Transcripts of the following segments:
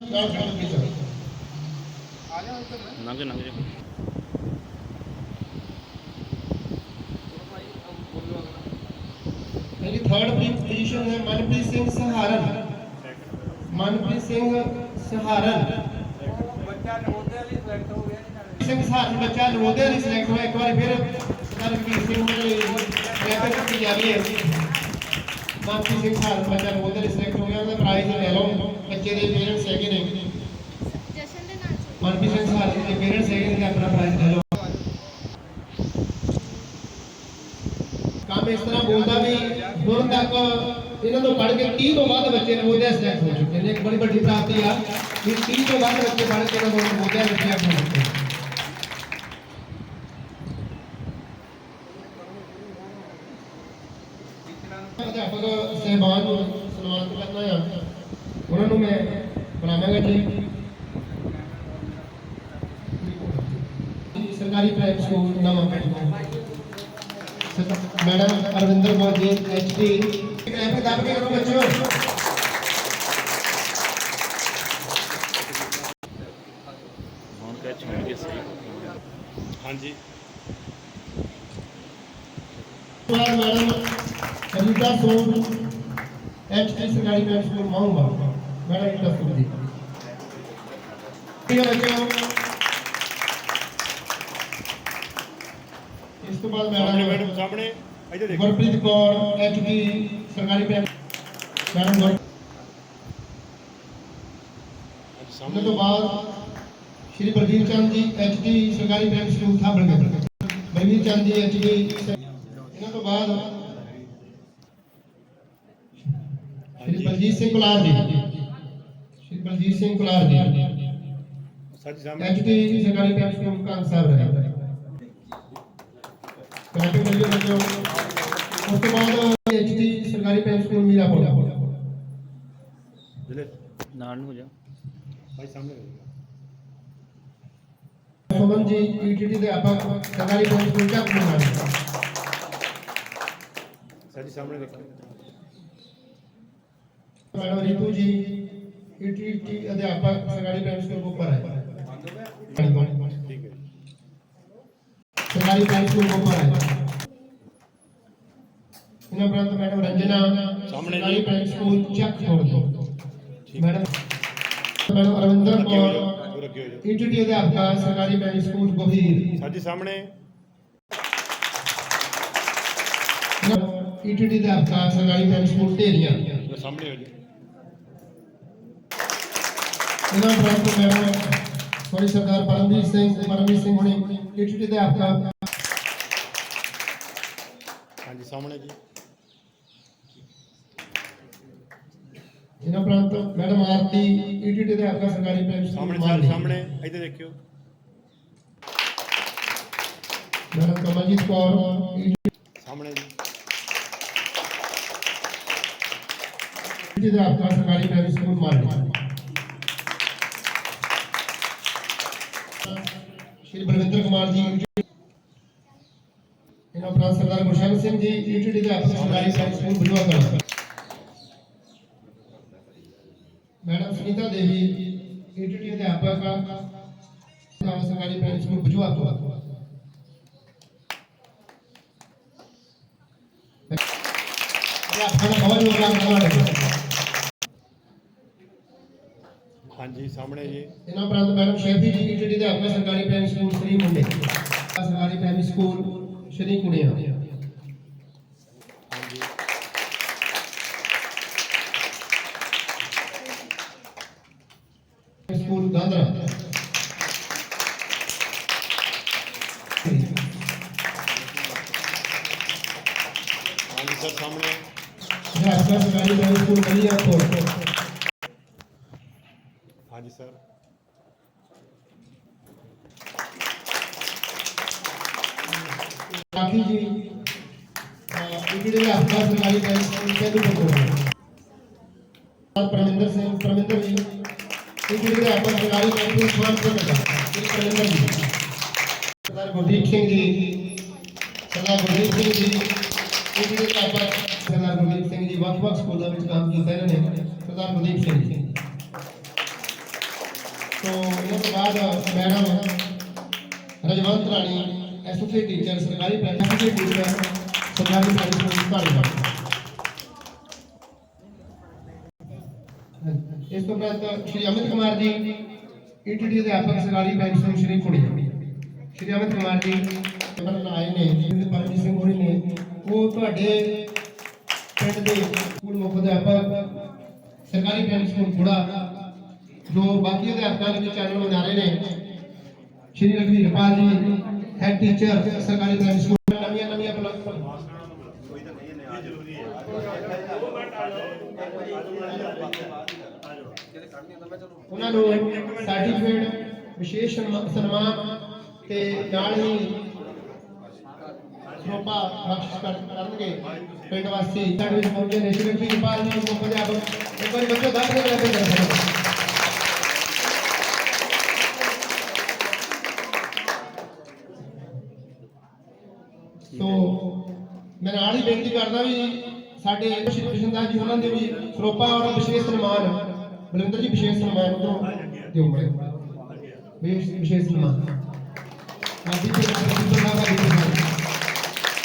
ਨਾਲ ਖੜੋ ਮੇਰੀ ਥਰਡ ਪੋਜੀਸ਼ਨ ਹੈ ਮਨਪ੍ਰੀਤ ਸਿੰਘ ਸਹਾਰਨ। ਮਨਪ੍ਰੀਤ ਸਿੰਘ ਸਹਾਰਨ। ਸਿੰਘ ਸਹਾਰਨ ਬੱਚਾ ਨਵੋਦਿਆ ਲਈ ਸਿਲੈਕਟ ਹੋਇਆ। ਇੱਕ ਵਾਰੀ ਫਿਰ ਸਰਦਾਰ ਸਿੰਘ ਨੇ ਰੈਕਟ ਕੀਤੀ ਜਾ ਰਹੀ ਹੈ। ਮਨਪ੍ਰੀਤ ਸਿੰਘ ਸਹਾਰਨ ਬੱਚਾ ਨਵੋਦਿਆ ਲਈ ਸਿਲੈਕਟ ਹੋ ਗਿਆ। ਉਹਦਾ ਪ੍ਰਾਈਜ਼ ਲੈ ਲਓ। ਬੱਚੇ ਦੇ ਪੇਰੈਂਟਸ ਹੈਗੇ ਨੇ। ਜਸ਼ਨ ਦੇ ਨਾਂ ਚ ਮਨਪ੍ਰੀਤ ਸਿੰਘ ਸਹਾਰਨ ਦੇ ਪੇਰੈਂਟਸ ਹੈਗੇ ਨੇ ਆਪਣਾ ਪ੍ਰਾਈਜ਼ ਲੈ ਲਓ। ਕੰਮ ਇਸ ਤਰ੍ਹਾਂ ਬੋਲਦਾ ਵੀ ਹੁਣ ਤੱਕ ਇਹਨਾਂ ਤੋਂ ਪੜ੍ਹ ਕੇ 30 ਤੋਂ ਵੱਧ ਬੱਚੇ ਨਵੋਦਿਆ ਸਿਲੈਕਟ ਹੋ ਚੁੱਕੇ ਨੇ। ਇੱਕ ਬੜੀ ਵੱਡੀ ਪ੍ਰਾਪਤੀ ਆ ਕਿ 30 ਤੋਂ ਵੱਧ ਬੱਚੇ ਪੜ੍ਹ ਕੇ ਨਵੋਦਿਆ ਸਿਲੈਕਟ ਹੋ ਚੁੱਕੇ ਨੇ। ਅਧਿਆਪਕ ਸਹਿਬਾਨ ਨੂੰ ਸਨਮਾਨਿਤ ਕਰਨਾ ਆ ਉਹਨਾਂ ਨੂੰ ਮੈਂ ਬੁਲਾਵਾਂਗਾ ਜੀ ਸਰਕਾਰੀ ਪ੍ਰਾਈਵੇਟ ਸਕੂਲ ਨਵਾਂ ਪਿੰਡ madam Arvinder Kaur ji HD traffic ਦੱਬ ਕੇ ਕਰੋ ਬੱਚਿਓ। ਹੁਣ ਕੈਚ ਹੋਣਗੇ ਸਹੀ ਹਾਂਜੀ। ਬਾਅਦ ਮੈਡਮ ਰੀਤਾ ਸੋਨ ਐਚਡੀ ਸਰਕਾਰੀ ਪ੍ਰਾਈਵੇਟ ਸਕੂਲ ਮਾਉਂਗਾ ਮੈਡਮ ਰੀਤਾ ਸੋਨ ਜੀ। ਠੀਕ ਹੈ ਬੱਚਿਓ। ਤੋਂ ਬਾਅਦ ਮੈਡਮ ਮੈਡਮ ਸਾਹਮਣੇ। ਇੱਧਰ ਦੇਖੋ। ਗੁਰਪ੍ਰੀਤ ਕੌਰ ਐਚਡੀ ਸਰਕਾਰੀ ਮੈਡਮ ਗੁਰ- ਸਾਹਮਣੇ। ਤੋਂ ਬਾਅਦ ਸ਼੍ਰੀ ਬਲਵੀਰ ਚੰਦ ਜੀ ਐਚਡੀ ਸਰਕਾਰੀ primary school Thabargarh Balvir Chand ji HD ਇਹਨਾਂ ਤੋਂ ਬਾਅਦ ਸ਼੍ਰੀ ਬਲਜੀਤ ਸਿੰਘ ਕੁਲਾਰ ਜੀ। ਸ਼੍ਰੀ ਬਲਜੀਤ ਸਿੰਘ ਕੁਲਾਰ ਜੀ। ਸੱਚ ਸਾਹਮਣੇ। ਐਚਡੀ ਸਰਕਾਰੀ ਪ੍ਰਾਇਮਰੀ ਸਕੂਲ ਕਾਂਗ ਸਾਹਿਬ ਰਹੇ ਕਰਾਟੇ ਮਿਲਿਓ ਬੱਚਿਓ। ਉਸ ਤੋਂ ਬਾਅਦ ਐਚਡੀ ਸਰਕਾਰੀ ਪ੍ਰਾਇਮਰੀ ਸਕੂਲ ਮੀਰਾਪੁਰ ਜਿਹੜੇ ਨਾਲ ਨੂੰ ਹੋ ਜਾ। ਭਾਈ ਸਾਹਮਣੇ। ਸੁਮਨ ਜੀ ਈਟੀਟੀ ਦੇ ਅਧਿਆਪਕ ਸਰਕਾਰੀ ਪ੍ਰਾਇਮਰੀ ਸਕੂਲ ਚੱਕ ਮੁਹਾਲੀ ਸੱਚ ਸਾਹਮਣੇ ਦੇਖੋ। ਮੈਡਮ ਰੀਤੂ ਜੀ ਈਟੀਟੀ ਅਧਿਆਪਕ ਸਰਕਾਰੀ ਪ੍ਰਾਇਮਰੀ ਸਕੂਲ ਬੁੱਕਰ ਹੈ। ਠੀਕ ਹੈ ਸਰਕਾਰੀ ਪ੍ਰਾਇਮਰੀ ਸਕੂਲ ਬੁੱਕਰ ਹੈ। ਉਪਰੰਤ ਮੈਡਮ ਰੰਜਨਾ ਸਾਹਮਣੇ ਜੀ। Primary school Chak Chhor madam madam Arvinder Kaur ETT ਅਧਿਆਪਕ ਸਰਕਾਰੀ ਪ੍ਰਾਇਮਰੀ ਸਕੂਲ ਗੋਹੀਰ ਸੱਚ ਸਾਹਮਣੇ। ਈਟੀਟੀ ਅਧਿਆਪਕ ਸਰਕਾਰੀ ਪ੍ਰਾਇਮਰੀ ਸਕੂਲ ਢੇਰੀਆਂ। ਸਾਹਮਣੇ ਹੋ ਜਾਓ ਇਹਨਾਂ ਉਪਰੰਤ ਮੈਡਮ ਸੋਰੀ ਸਰਦਾਰ ਪਰਮਜੀਤ ਸਿੰਘ ਪਰਮਜੀਤ ਸਿੰਘ ਹੁਣੀ ਈਟੀਟੀ ਅਧਿਆਪਕ। ਹਾਂਜੀ ਸਾਹਮਣੇ ਜੀ। ਇਹਨਾਂ ਉਪਰੰਤ ਮੈਡਮ ਆਰਤੀ ਈਟੀਟੀ ਦੇ ਆਪਕਾ ਸਰਕਾਰੀ ਸਕੂਲ ਸਾਹਮਣੇ। ਸਰ ਸਾਹਮਣੇ ਇੱਧਰ ਦੇਖਿਓ। ਮੈਡਮ ਕਮਲਜੀਤ ਕੌਰ ਸਾਹਮਣੇ ਜੀ। ਈਟੀਟੀ ਦੇ ਆਪਕਾ ਸਰਕਾਰੀ ਪ੍ਰਾਇਮਰੀ ਸਕੂਲ ਮਾਲੀ ਸ਼੍ਰੀ ਬਲਵਿੰਦਰ ਕੁਮਾਰ ਜੀ ਇਹਨਾਂ ਉਪਰੰਤ ਸਰਦਾਰ ਗੁਰਸ਼ਰਨ ਸਿੰਘ ਜੀ ਈਟੀਟੀ ਦੇ ਆਪਕਾ ਸਰਕਾਰੀ primary school Bujhwa Kalan school Bujhwa Kalan ਆਪਣਾ ਬਹੁਤ ਯੋਗਦਾਨ ਕਰਵਾਇਆ ਹਾਂਜੀ ਸਾਹਮਣੇ ਜੀ। ਇਹਨਾਂ ਉਪਰੰਤ ਮੈਡਮ ਸ਼ੇਫੀ ਜੀ ਈਟੀਡੀ ਦੇ ਆਪਣਾ ਸਰਕਾਰੀ ਪ੍ਰਾਇਮਰੀ ਸਕੂਲ ਸ੍ਰੀ ਮੁੰਡੇ। ਸਰਕਾਰੀ ਪ੍ਰਾਇਮਰੀ ਸਕੂਲ ਸ਼੍ਰੀ ਕੁੜੀਆਂ ਹਾਂਜੀ ਸਕੂਲ ਗਾਂਧਰਾ ਹਾਂਜੀ ਸਰ ਸਾਹਮਣੇ ਇਹ ਆਪਣਾ ਸਰਕਾਰੀ ਪ੍ਰਾਇਮਰੀ ਸਕੂਲ ਗਲੀਆ ਕੋਟ ਹਾਂਜੀ ਸਰ ਰਾਖੀ ਜੀ ਈਟੀਡੀ ਦੇ ਆਪਣਾ ਸਰਕਾਰੀ ਪ੍ਰਾਇਮਰੀ ਗੁਰਦੀਪ ਸਿੰਘ ਜੀ। ਸਰਦਾਰ ਗੁਰਦੀਪ ਸਿੰਘ ਜੀ। ਈਟੀਡੀ ਦੇ ਸਰਦਾਰ ਗੁਰਦੀਪ ਸਿੰਘ ਜੀ, ਵੱਖ-ਵੱਖ ਸਕੂਲਾਂ ਵਿੱਚ ਕੰਮ ਕੀਤਾ ਇਹਨਾਂ ਨੇ। ਸਰਦਾਰ ਗੁਰਦੀਪ ਸਿੰਘ ਜੀ। ਸੋ ਇਹਨਾਂ ਤੋਂ ਬਾਅਦ madam Rajwant Rani associate teacher ਸਰਕਾਰੀ ਪ੍ਰਾਇਮਰੀ ਸਕੂਲ ਟੀਚਰ ਸਰਕਾਰੀ ਪ੍ਰਾਇਮਰੀ ਸਕੂਲ ਧਾਰੀਵਾਲ ਇਸ ਤੋਂ ਉਪਰੰਤ ਸ਼੍ਰੀ ਅਮਿਤ ਕੁਮਾਰ ਜੀ ਈਟੀਟੀ ਅਧਿਆਪਕ, ਸਰਕਾਰੀ ਪ੍ਰਾਇਮਰੀ ਸਕੂਲ ਸ਼੍ਰੀ ਕੁੜੀ ਸ਼੍ਰੀ ਅਮਿਤ ਕੁਮਾਰ ਜੀ ਉਹਨਾਂ ਆਏ ਨੇ ਜਿਹਦੇ ਪਰਮਜੀਤ ਸਿੰਘ ਹੋਣੀ ਨੇ, ਉਹ ਤੁਹਾਡੇ ਪਿੰਡ ਦੇ ਸਕੂਲ ਮੁੱਖ ਅਧਿਆਪਕ, ਸਰਕਾਰੀ ਪ੍ਰਾਇਮਰੀ ਸਕੂਲ ਥੋੜਾ, ਜੋ ਬਾਕੀ ਅਧਿਆਪਕਾਂ ਦੇ ਵਿੱਚ ਚੈਨਲ ਬਣਾ ਰਹੇ ਨੇ, ਸ਼੍ਰੀ ਰਘਵੀਰ ਜੀ ਹੈਡ ਟੀਚਰ ਸਰਕਾਰੀ ਪ੍ਰਾਇਮਰੀ ਸਕੂਲ ਨਵੀਆਂ ਨਵੀਆਂ ਉਹਨਾਂ ਨੂੰ ਸਰਟੀਫਿਕੇਟ ਵਿਸ਼ੇਸ਼ ਸਨਮਾਨ ਤੇ ਨਾਲ ਹੀ ਬਖਸ਼ਿਸ਼ ਕਰ- ਕਰਨਗੇ। ਪਿੰਡ ਵਾਸੀ ਸਾਡੇ ਵਿੱਚ ਪਹੁੰਚੇ ਨੇ ਸ਼੍ਰੀ ਰਘਵੀਰ ਪਾਲ ਜੀ ਮੁੱਖ ਅਧਿਆਪਕ ਇੱਕ ਵਾਰੀ ਬੱਚੋ ਦੱਸ ਦੇ ਲੈ ਕੇ ਜਰਾ ਸੋ ਮੈਂ ਨਾਲ ਹੀ ਬੇਨਤੀ ਕਰਦਾ ਵੀ ਸਾਡੇ ਸ਼੍ਰੀ ਕ੍ਰਿਸ਼ਨਦਾਸ ਜੀ ਉਹਨਾਂ ਦੇ ਵੀ ਸਰੋਪਾ ਔਰ ਵਿਸ਼ੇਸ਼ ਸਨਮਾਨ ਬਲਵਿੰਦਰ ਜੀ ਵਿਸ਼ੇਸ਼ ਸਨਮਾਨ ਉਧਰੋਂ ਦਿਓਗੇ ਵਿਸ਼ੇਸ਼ ਵਿਸ਼ੇਸ਼ ਸਨਮਾਨ।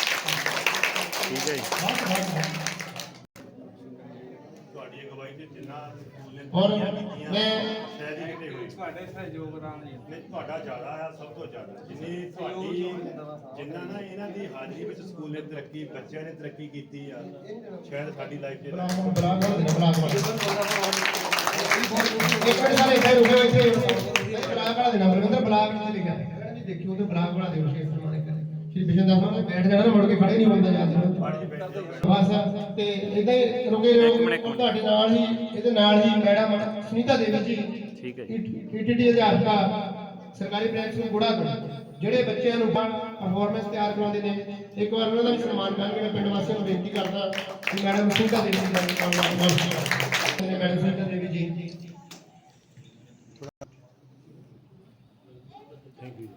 ਠੀਕ ਹੈ ਜੀ ਤੁਹਾਡੀ ਅਗਵਾਈ ਤੇ ਜਿੰਨਾ ਸਕੂਲ ਨੇ ਔਰ ਮੈਂ- ਤੁਹਾਡੇ ਸਹਿਯੋਗ ਨਾਲ ਜੀ ਨਹੀਂ ਤੁਹਾਡਾ ਜ਼ਿਆਦਾ ਆ ਸਭ ਤੋਂ ਜ਼ਿਆਦਾ ਜਿੰਨੀ ਤੁਹਾਡੀ ਜਿੰਨਾ ਨਾ ਇਹਨਾਂ ਦੀ ਹਾਜ਼ਰੀ ਵਿੱਚ ਸਕੂਲ ਨੇ ਤਰੱਕੀ ਬੱਚਿਆਂ ਨੇ ਤਰੱਕੀ ਕੀਤੀ ਆ ਸ਼ਾਇਦ ਸਾਡੀ ਲਾਈਫ 'ਚ ਬਲਾਕ ਨੂੰ ਇੱਕ ਮਿੰਟ ਸਾਰੇ ਇੱਥੇ ਰੁਕੇ ਹੋਏ ਇੱਥੇ ਬਲਾਕ ਵਾਲਾ ਦੇਣਾ ਬਲਵਿੰਦਰ ਬਲਾਕ ਵਿੱਚ ਜੀ ਦੇਖਿਓ ਤੇ ਬਲਾਕ ਵਾਲਾ ਦਿਓ ਸਨਮਾਨ ਇੱਕ। ਸ਼੍ਰੀ ਬਿਸ਼ਨਦਾਸ ਸਾਹਿਬ ਨੇ ਬੈਠ ਜਾਣਾ ਨਾ ਮੁੜ ਕੇ ਖੜੇ ਨਹੀਂ ਹੁੰਦੇ ਜਾਂਦੇ ਬਸ ਤੇ ਹੀ ਰੁਕੇ ਰਹੋ ਤੁਹਾਡੇ ਨਾਲ ਹੀ ਇਹਦੇ ਨਾਲ ਹੀ ਮੈਡਮ ਸੁਨੀਤਾ ਦੇਵੀ ਜੀ। ਠੀਕ ਹੈ ਜੀ। ਈਟੀਟੀ ਅਧਿਆਪਕਾ ਸਰਕਾਰੀ ਪ੍ਰਾਇਮਰੀ ਸਕੂਲ ਗੁੜਾ ਤੋਂ ਜਿਹੜੇ ਬੱਚਿਆਂ ਨੂੰ ਪਰਫਾਰਮੈਂਸ ਤਿਆਰ ਕਰਾਉਂਦੇ ਨੇ ਇੱਕ ਵਾਰ ਉਹਨਾਂ ਦਾ ਵੀ ਸਨਮਾਨ ਕਰਕੇ ਮੈਂ ਪਿੰਡ ਵਾਸੀਆਂ ਨੂੰ ਬੇਨਤੀ ਕਰਦਾ ਕਿ ਮੈਡਮ ਸੁਨੀਤਾ ਦੇਵੀ ਜੀ ਦਾ ਵੀ ਕੰਮ ਬਹੁਤ ਨੇ madam Sunita Devi ji thank you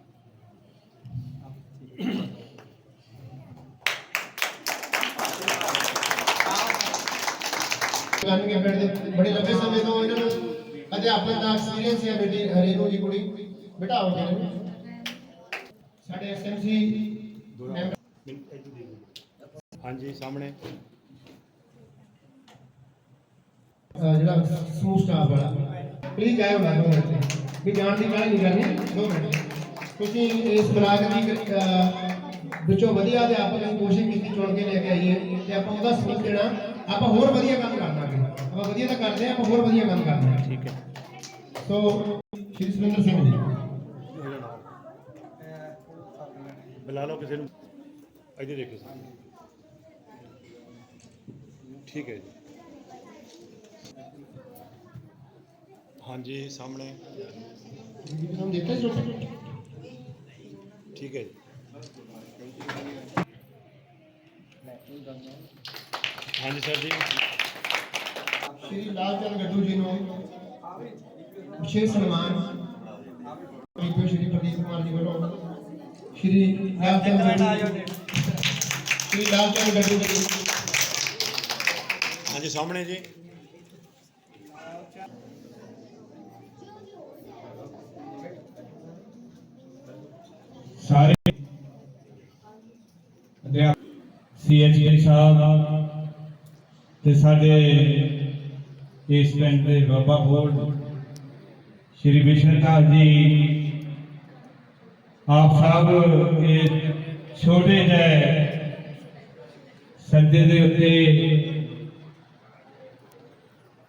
ਕਰਨਗੇ ਪਿੰਡ ਦੇ ਬੜੇ ਲੰਬੇ ਸਮੇਂ ਤੋਂ ਇਹਨਾਂ ਨੂੰ ਅਧਿਆਪਨ ਦਾ ਐਕਸਪੀਰੀਅੰਸ ਹੈ ਬੇਟੀ ਰੇਨੂ ਜੀ ਕੁੜੀ। ਬੇਟਾ ਹੋ ਜਾਏ ਸਾਡੇ ਐਸਐਮਸੀ ਹਾਂਜੀ ਸਾਹਮਣੇ। ਜਿਹੜਾ ਸਮੂਹ ਸਟਾਫ ਵਾਲਾ। ਪਲੀਜ਼ ਆਇਓ ਨਾ ਦੋ ਮਿੰਟ ਵੀ ਜਾਣ ਦੀ ਕਾਹਲੀ ਨਹੀਂ ਕਰਨੀ ਦੋ ਮਿੰਟ ਤੁਸੀਂ ਇਸ ਬਲਾਕ ਦੀ ਵਿੱਚੋਂ ਵਧੀਆ ਅਧਿਆਪਕ ਦੀ ਕੋਸ਼ਿਸ਼ ਕੀਤੀ ਚੁਣ ਕੇ ਲੈ ਕੇ ਆਈਏ ਤੇ ਆਪਾਂ ਉਹਦਾ ਸਬੂਤ ਦੇਣਾ। ਆਪਾਂ ਹੋਰ ਵਧੀਆ ਕੰਮ ਕਰਨਾ ਅੱਗੇ। ਆਪਾਂ ਵਧੀਆ ਤਾਂ ਕਰਦੇ ਆ ਆਪਾਂ ਹੋਰ ਵਧੀਆ ਕੰਮ ਕਰਨਾ। ਠੀਕ ਹੈ। ਸੋ ਸ਼੍ਰੀ ਸੁਰਿੰਦਰ ਸਿੰਘ ਜੀ। ਬੁਲਾ ਲਓ ਕਿਸੇ ਨੂੰ। ਇੱਥੇ ਦੇਖੋ ਠੀਕ ਹੈ ਜੀ। ਹਾਂਜੀ ਸਾਹਮਣੇ। ਹਮ ਦੇਖੇ ਜੋ ਠੀਕ ਹੈ ਜੀ। ਹਾਂਜੀ ਸਰ ਜੀ। ਸ਼੍ਰੀ ਲਾਲ ਚੰਦ ਗੱਡੂ ਜੀ ਨੂੰ ਵਿਸ਼ੇਸ਼ ਸਨਮਾਨ ਪ੍ਰੀਤੋ ਸ਼੍ਰੀ ਪ੍ਰਦੀਪ ਕੁਮਾਰ ਜੀ ਵੱਲੋਂ ਸ਼੍ਰੀ ਲਾਲ ਚੰਦ ਗੱਡੂ ਸ਼੍ਰੀ ਲਾਲ ਚੰਦ ਗੱਡੂ ਜੀ। ਹਾਂਜੀ ਸਾਹਮਣੇ ਜੀ। ਸਾਰੇ ਅਧਿਆਪਕ ਸੀਐਚਪੀ ਸਾਹਿਬ ਤੇ ਸਾਡੇ ਇਸ ਪਿੰਡ ਦੇ ਬਾਬਾ ਬੋਰਡ ਸ਼੍ਰੀ ਵਿਸ਼ਨਦਾਸ ਜੀ। ਆਪ ਸਭ ਇਹ ਛੋਟੇ ਜਿਹੇ ਸੱਦੇ ਦੇ ਉੱਤੇ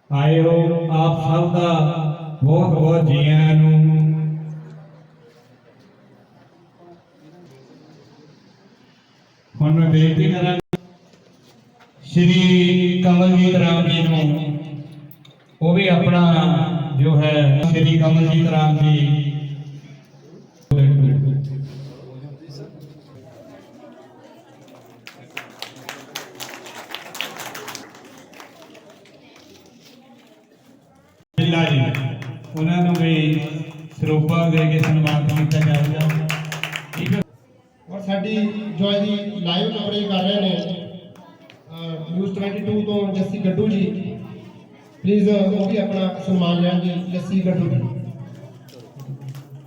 ਆਏ ਹੋ। ਆਪ ਸਭ ਦਾ ਬਹੁਤ ਬਹੁਤ ਜੀਆਂ ਨੂੰ। ਹੁਣ ਮੈਂ ਬੇਨਤੀ ਕਰਾਂ ਸ਼੍ਰੀ ਕਮਲਜੀਤ ਰਾਮ ਜੀ ਨੂੰ। ਉਹ ਵੀ ਆਪਣਾ ਜੋ ਹੈ ਸ਼੍ਰੀ ਕਮਲਜੀਤ ਰਾਮ ਜੀ। ਜੀ, ਉਹਨਾਂ ਨੂੰ ਵੀ ਸਰੋਪਾ ਦੇ ਕੇ ਸਨਮਾਨਿਤ ਕੀਤਾ ਜਾਵੇਗਾ ਠੀਕ ਹੈ। ਔਰ ਸਾਡੀ ਜੋ ਇਹਦੀ ਲਾਈਵ ਕਵਰੇਜ ਕਰ ਰਹੇ ਨੇ ਨਿਊਜ਼ 22 ਤੋਂ ਜੱਸੀ ਗੱਡੂ ਜੀ ਪਲੀਜ਼ ਉਹ ਵੀ ਆਪਣਾ ਸਨਮਾਨ ਲੈਣ ਜੀ ਜੱਸੀ ਗੱਡੂ ਜੀ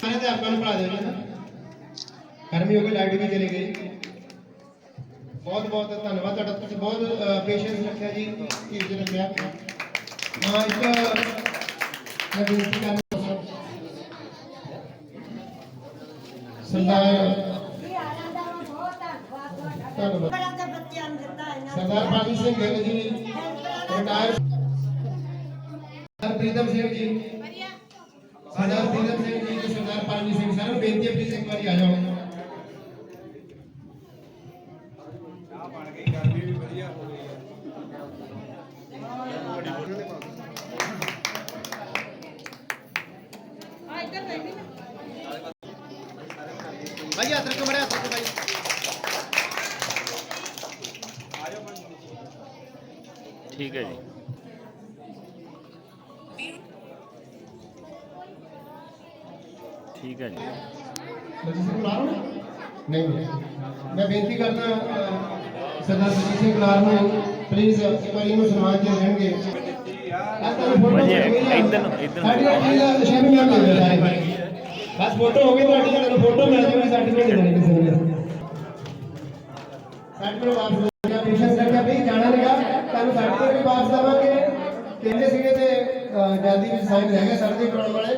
ਅਧਿਆਪਕਾਂ ਨੂੰ ਪੜ੍ਹਾ ਦਿਓ ਨਾ ਗਰਮੀ ਹੋ ਗਈ ਲਾਈਟ ਵੀ ਚਲੀ ਗਈ। ਬਹੁਤ ਬਹੁਤ ਧੰਨਵਾਦ ਤੁਹਾਡਾ। ਤੁਸੀਂ ਬਹੁਤ ਪੇਸ਼ੈਂਸ ਰੱਖਿਆ ਜੀ ਧੀਰਜ ਰੱਖਿਆ। ਹਾਂ ਇੱਕ ਮੈਂ ਬੇਨਤੀ ਕਰਨਾ ਸਰਦਾਰ ਧੰਨਵਾਦ। ਤਾਂ। ਸਰਦਾਰ ਪਾਲੀ ਸਿੰਘ ਗਿੱਲ ਜੀ ਰਿਟਾਇਰ ਸਰਦਾਰ ਪ੍ਰੀਤਮ ਸਿੰਘ ਜੀ ਸਰਦਾਰ ਪ੍ਰੀਤਮ ਸਿੰਘ ਜੀ ਤੇ ਸਰਦਾਰ ਪਾਲੀ ਸਿੰਘ ਸਾਰਿਆਂ ਨੂੰ ਬੇਨਤੀ ਹੈ ਪਲੀਜ਼ ਇੱਕ ਵਾਰੀ ਆ ਜਾਓ ਭਾਈ ਹੱਥ ਰੱਖੋ ਠੀਕ ਹੈ ਜੀ। ਨਹੀਂ ਮੈਂ ਬੇਨਤੀ ਕਰਦਾ ਸਰਦਾਰ ਬਲਜੀਤ ਸਿੰਘ ਗੁਲਾਰ ਨੂੰ ਪਲੀਜ਼ ਇੱਕ ਵਾਰੀ ਇਹਨੂੰ ਸਨਮਾਨ ਦੇਣਗੇ। ਸਾਡੀ ਦਾ ਸ਼ੈਮੀ ਮੈਮ ਦੇ ਦਿਓ ਸਾਰੇ ਬਸ ਫੋਟੋ ਹੋ ਗਈ ਤੁਹਾਡੀ ਤੁਹਾਨੂੰ ਫੋਟੋ ਮਿਲ ਜਾਊਗੀ ਸਰਟੀਫਿਕੇਟ ਦੇ ਦੇਣੀ ਕਿਸੇ ਨੇ। ਸਰਟੀਫਿਕੇਟ ਵਾਪਸ ਦੇ ਦਿਆ ਪੇਸ਼ੈਂਸ ਰੱਖਿਆ ਵੀ ਜਾਣਾ ਨਹੀਂਗਾ ਤੁਹਾਨੂੰ ਸਰਟੀਫਿਕੇਟ ਵੀ ਵਾਪਸ ਦੇਵਾਂਗੇ। ਕਹਿੰਦੇ ਸੀਗੇ ਤੇ ਜਲਦੀ ਵਿੱਚ ਸਾਈਨ ਰਹਿ ਗਏ ਦੇ ਕਰਾਉਣ ਵਾਲੇ।